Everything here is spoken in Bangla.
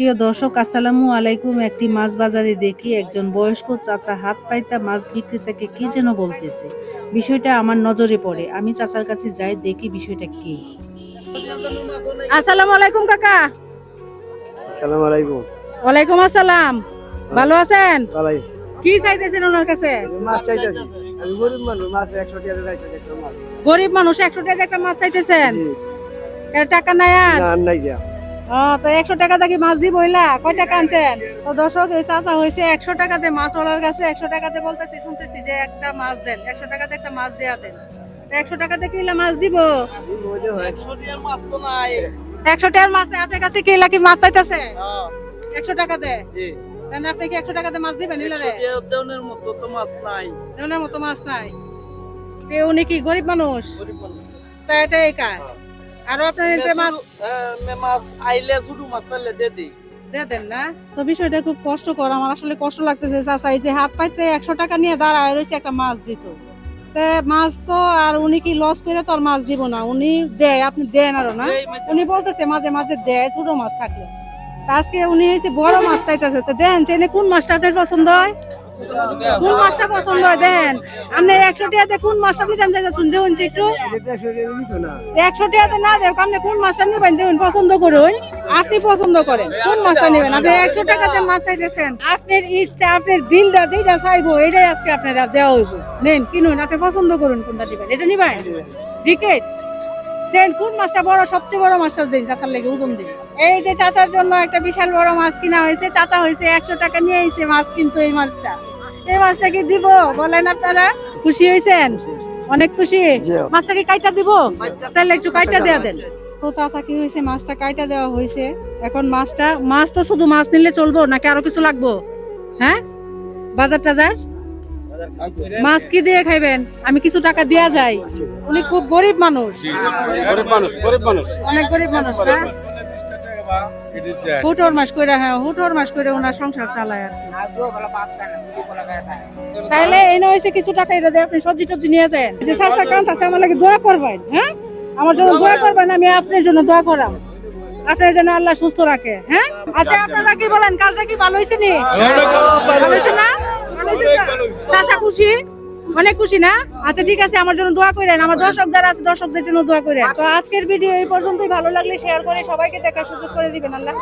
প্রিয় দর্শক আসসালামু আলাইকুম। একটি মাছ বাজারে দেখি একজন বয়স্ক চাচা হাত পাইতা মাছ বিক্রেতাকে কি যেন বলতেছে। বিষয়টা আমার নজরে পড়ে। আমি চাচার কাছে যাই দেখি বিষয়টা কি। আসসালামু আলাইকুম কাকা। আসসালামু আলাইকুম। ওয়ালাইকুম আসসালাম। ভালো আছেন? কি চাইতেছেন ওনার কাছে? মাছ চাইতেছি। আমি গরিব মানুষ মাছ একশো টাকা চাইতেছি একটা মাছ। গরিব মানুষ একশো টাকা একটা মাছ চাইতেছেন? টাকা নাই আর? না নাই তো একশো টাকা দিয়ে মাছ দিব হইলা? কয় টাকা আনছেন? তো দর্শক এই চাচা হয়েছে একশো টাকাতে মাছ ওলার কাছে একশো টাকাতে বলতেছি শুনতেছি যে একটা মাছ দেন একশো টাকাতে একটা মাছ দেয়া দেন। একশো টাকাতে কিলা মাছ দিব? একশো টাকার মাছ নেই আপনার কাছে কিলা কি মাছ চাইতেছে? একশো টাকাতে? তাহলে আপনি কি একশো টাকাতে মাছ দিবেন মতো তো মাছ নাই। দেওয়ার মতো মাছ নাই। উনি কি গরিব মানুষ? চাইটা একা আরও আপনার এতে মাছ? মাছ আইলে মাছ দিয়ে দিই দেন না। তো বিষয়টা খুব কষ্টকর। আমার আসলে কষ্ট লাগতেছে চাচা এই যে হাত পাইতে একশো টাকা নিয়ে দাঁড়ায় রয়েছে একটা মাছ দিত। তে মাছ তো আর উনি কি লস করে তো আর মাছ দিব না। উনি দেয় আপনি দেন আরও না। উনি বলতেছে মাঝে মাঝে দেয় ছোট মাছ থাকলে। আজকে উনি হয়েছে বড় মাছ চাইতেছে তো দেন চাইলে কোন মাছটা আপনার পছন্দ হয়? কোন মাছটা পছন্দ হয়? দেন। আপনি একশো টাকাতে কোন মাছটা নিতেন চাইতেছেন দেখুন একটু। একশো টাকাতে না দেব আপনি কোন মাছটা নেবেন দেখুন পছন্দ করুন। আপনি পছন্দ করেন, কোন মাছটা নেবেন? আপনি একশো টাকাতে মাছ চাইতেছেন, আপনার ইচ্ছা, আপনার দিলটা যেটা চাইব এটাই আজকে আপনারা দেওয়া হইব। নেন, কিনুন, আপনি পছন্দ করুন কোনটা নেবেন। এটা নিবেন? ক্রিকেট দেন কোন মাছটা বড় সবচেয়ে বড় মাছটা দিন চাচার লেগে ওজন দিন। এই যে চাচার জন্য একটা বিশাল বড় মাছ কিনা হয়েছে চাচা হয়েছে একশো টাকা নিয়ে এসেছে মাছ কিন্তু এই মাছটা। এই মাছটা কি দিব? বলেন আপনারা খুশি হয়েছেন? অনেক খুশি। মাছটা কি কাইটা দিব? তাহলে একটু কাইটা দেওয়া দেন। তো চাচা কি হয়েছে মাছটা কাইটা দেওয়া হয়েছে। এখন মাছটা মাছ তো শুধু মাছ নিলে চলবো নাকি আরও কিছু লাগবো? হ্যাঁ? বাজার টাজার মাছ কি দিয়ে খাইবেন? আমি কিছু টাকা দেয়া যায় উনি খুব গরিব মানুষ। গরিব মানুষ গরিব মানুষ। অনেক গরিব মানুষ না? হুটোর মাস করে হ্যাঁ হুটোর মাস করে ওনার সংসার চালায় আর তাহলে এই নয় হয়েছে কিছু টাকা এটা দিয়ে আপনি সবজি টবজি নিয়ে যান। যে সাসা আছে আমার লাগে দোয়া করবেন হ্যাঁ? আমার জন্য দোয়া করবেন আমি আপনার জন্য দোয়া করাম। আপনার জন্য আল্লাহ সুস্থ রাখে হ্যাঁ? আচ্ছা আপনারা কি বলেন কাজটা কি ভালো হয়েছে নি? ভালো হয়েছে না ভালো হয়েছে তো? চাচা খুশি? অনেক খুশি না? আচ্ছা ঠিক আছে, আমার জন্য দোয়া করেন। আমার দর্শক যারা আছে, দর্শকদের জন্য দোয়া করেন। তো আজকের ভিডিও এই পর্যন্তই। ভালো লাগলে শেয়ার করে সবাইকে দেখার সুযোগ করে দিবেন। আল্লাহ